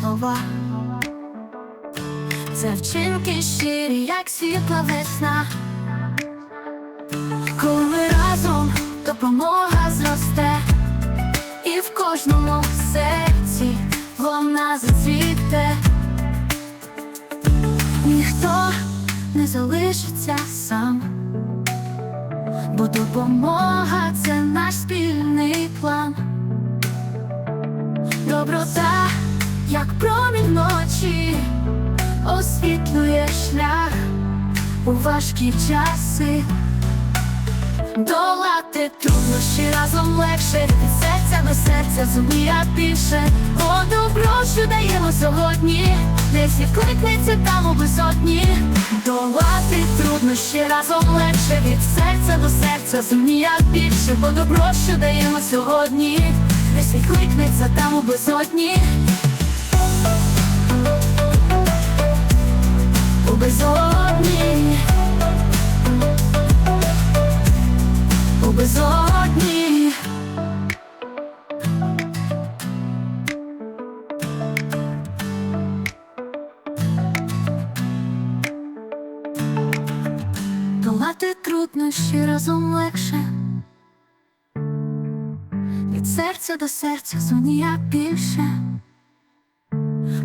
слова. Це вчинки щирі, як світла весна. Коли разом допомога зросте, і в кожному серці вона зацвіте. Ніхто не залишиться сам, бо допомога це наш спільний план. Доброта, як промінь ночі, освітлює шлях у важкі часи. Долати труднощі разом легше від серця до серця зумія більше. Бо добро, що даємо сьогодні, десь відкликнеться там у висотні Долати труднощі разом легше від серця до серця зумія більше Бо добро, що даємо сьогодні, десь відкликнеться там у висотні У безодні у безодні. Долати труднощі разом легше. Серця до серця зунія більше.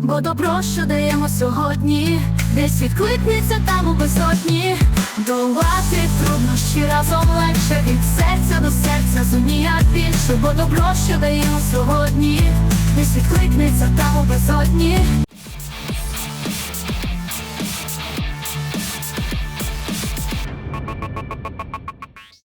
Бо добро, що даємо сьогодні, десь відкликнеться там у безодні. Долати труднощі разом легше від серця до серця зумія більше, бо добро, що даємо сьогодні, десь відкликнеться там у безодні